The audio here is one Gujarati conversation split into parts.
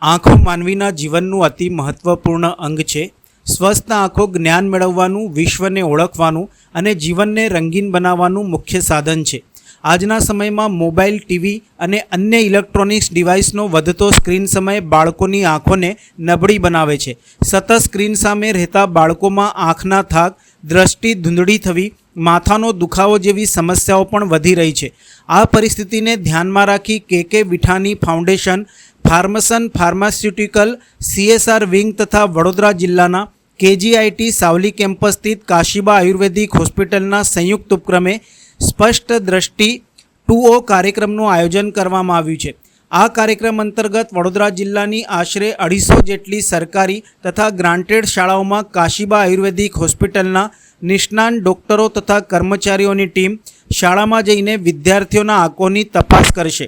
આંખો માનવીના જીવનનું અતિ મહત્વપૂર્ણ અંગ છે. સ્વસ્થ આંખો જ્ઞાન મેળવવાનું, વિશ્વને ઓળખવાનું અને જીવનને રંગીન બનાવવાનું મુખ્ય સાધન છે. આજના સમયમાં મોબાઈલ, ટીવી અને અન્ય ઇલેક્ટ્રોનિક્સ ડિવાઇસનો વધતો સ્ક્રીન સમય બાળકોની આંખોને નબળી બનાવે છે. સતત સ્ક્રીન સામે રહેતા બાળકોમાં આંખના થાક, દ્રષ્ટિ ધૂંધળી થવી માથાનો દુખાવો જેવી સમસ્યાઓ પણ વધી રહી છે. આ પરિસ્થિતિને ધ્યાનમાં રાખી K K Vithani foundation, Farmson pharmaceutical, CSR wing તથા વડોદરા જિલ્લાના કેજીઆઈટી સાવલી કેમ્પસ સ્થિત કાશીબા આયુર્વેદિક હોસ્પિટલના સંયુક્ત ઉપક્રમે સ્પષ્ટ દ્રષ્ટિ ટુ ઓ કાર્યક્રમનું આયોજન કરવામાં આવ્યું છે. આ કાર્યક્રમ અંતર્ગત વડોદરા જિલ્લાની આશરે અઢીસો જેટલી સરકારી તથા ગ્રાન્ટેડ શાળાઓમાં કાશીબા આયુર્વેદિક હોસ્પિટલના નિષ્ણાંત ડોક્ટરો તથા કર્મચારીઓની ટીમ શાળામાં જઈને વિદ્યાર્થીઓના આંખોની તપાસ કરશે.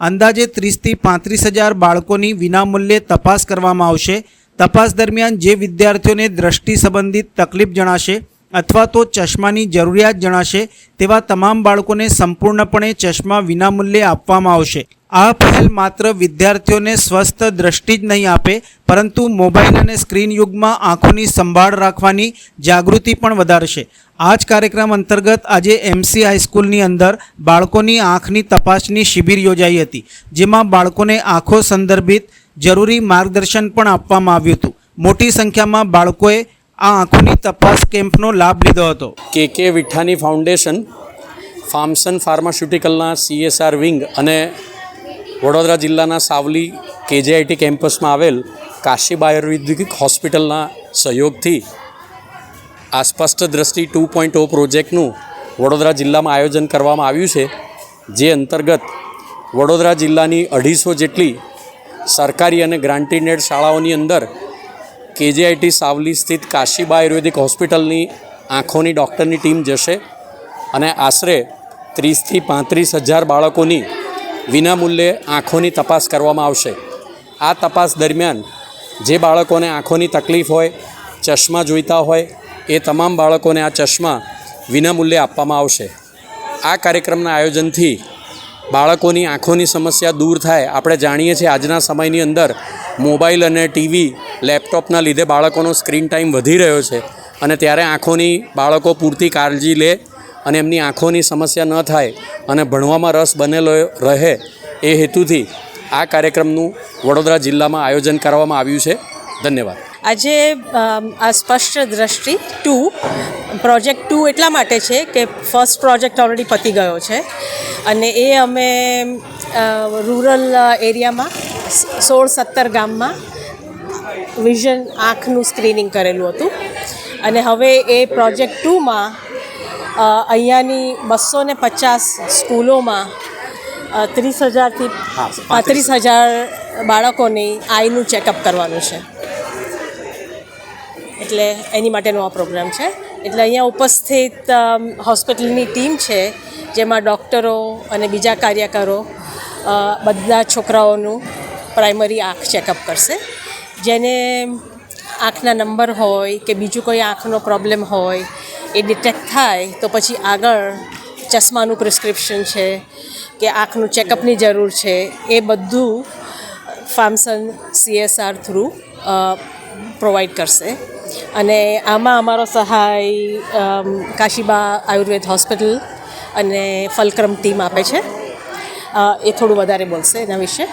અંદાજે ત્રીસથી પાંત્રીસ હજાર બાળકોની વિનામૂલ્યે તપાસ કરવામાં આવશે. તપાસ દરમિયાન જે વિદ્યાર્થીઓને દ્રષ્ટિ સંબંધિત તકલીફ જણાશે અથવા તો ચશ્માની જરૂરિયાત જણાશે તેવા તમામ બાળકોને સંપૂર્ણપણે ચશ્મા વિનામૂલ્યે આપવામાં આવશે. આ પહેલ માત્ર વિદ્યાર્થીઓને સ્વસ્થ દ્રષ્ટિ જ નહીં આપે, પરંતુ મોબાઈલ અને સ્ક્રીન યુગમાં આંખોની સંભાળ રાખવાની જાગૃતિ પણ વધારશે. આ જ કાર્યક્રમ અંતર્ગત આજે એમસી હાઈસ્કૂલની અંદર બાળકોની આંખની તપાસની શિબિર યોજાઈ હતી, જેમાં બાળકોને આંખો સંદર્ભિત જરૂરી માર્ગદર્શન પણ આપવામાં આવ્યું હતું. મોટી સંખ્યામાં બાળકોએ આ આંખોની તપાસ કેમ્પનો લાભ લીધો હતો. K K Vithani foundation, Farmson ફાર્માસ્યુટિકલના CSR wing અને વડોદરા જિલ્લાના સાવલી કેજેઆઈટી કેમ્પસમાં આવેલ કાશી આયુર્વેદિક હોસ્પિટલના સહયોગથી આ સ્પષ્ટ દ્રષ્ટિ ટુ પોઈન્ટ ઓ પ્રોજેક્ટનું વડોદરા જિલ્લામાં આયોજન કરવામાં આવ્યું છે, જે અંતર્ગત વડોદરા જિલ્લાની અઢીસો જેટલી સરકારી અને ગ્રાન્ટીનેડ શાળાઓની અંદર કેજેઆઈટી સાવલી સ્થિત કાશીબા આયુર્વેદિક હોસ્પિટલની આંખોની ડૉક્ટરની ટીમ જશે અને આશરે ત્રીસથી પાંત્રીસ હજાર બાળકોની વિનામૂલ્યે આંખોની તપાસ કરવામાં આવશે. આ તપાસ દરમિયાન જે બાળકોને આંખોની તકલીફ હોય, ચશ્મા જોઈતા હોય, એ તમામ બાળકોને આ ચશ્મા વિનામૂલ્યે આપવામાં આવશે. આ કાર્યક્રમના આયોજનથી બાળકોની આંખોની સમસ્યા દૂર થાય. આપણે જાણીએ છીએ આજના સમયની અંદર મોબાઈલ અને ટીવી, લેપટોપના લીધે બાળકોનો સ્ક્રીન ટાઈમ વધી રહ્યો છે અને ત્યારે આંખોની બાળકો પૂરતી કાળજી લે અને એમની આંખોની સમસ્યા ન થાય અને ભણવામાં રસ બનેલો રહે એ હેતુથી આ કાર્યક્રમનું વડોદરા જિલ્લામાં આયોજન કરવામાં આવ્યું છે. ધન્યવાદ. આજે આ સ્પષ્ટ દ્રષ્ટિ ટુ, પ્રોજેક્ટ ટુ એટલા માટે છે કે ફર્સ્ટ પ્રોજેક્ટ ઓલરેડી પતી ગયો છે. અને એ અમે રૂરલ એરિયામાં, સોળ સત્તર ગામમાં વિઝન આંખનું સ્ક્રીનિંગ કરેલું હતું. અને હવે એ પ્રોજેક્ટ ટુમાં અહીંયાની બસો ને પચાસ સ્કૂલોમાં ત્રીસ હજારથી પાંત્રીસ હજાર. બાળકોની આઈનું ચેકઅપ કરવાનું છે. એટલે એની માટેનો આ પ્રોગ્રામ છે. એટલે અહીંયા ઉપસ્થિત હોસ્પિટલની ટીમ છે જેમાં ડૉક્ટરો અને બીજા કાર્યકરો બધા છોકરાઓનું પ્રાઇમરી આંખ ચેકઅપ કરશે. જેને આંખના નંબર હોય કે બીજું કોઈ આંખનો પ્રોબ્લેમ હોય એ ડિટેક્ટ થાય તો પછી આગળ ચશ્માનું પ્રિસ્ક્રિપ્શન છે કે આંખનું ચેકઅપની જરૂર છે. એ બધું ફાર્મસન સીએસઆર થ્રુ પ્રોવાઈડ કરશે. અને આમાં અમારો સહાય કાશીબા આયુર્વેદ હોસ્પિટલ અને ફલક્રમ ટીમ આપે છે. એ થોડું વધારે બોલશે એના વિશે.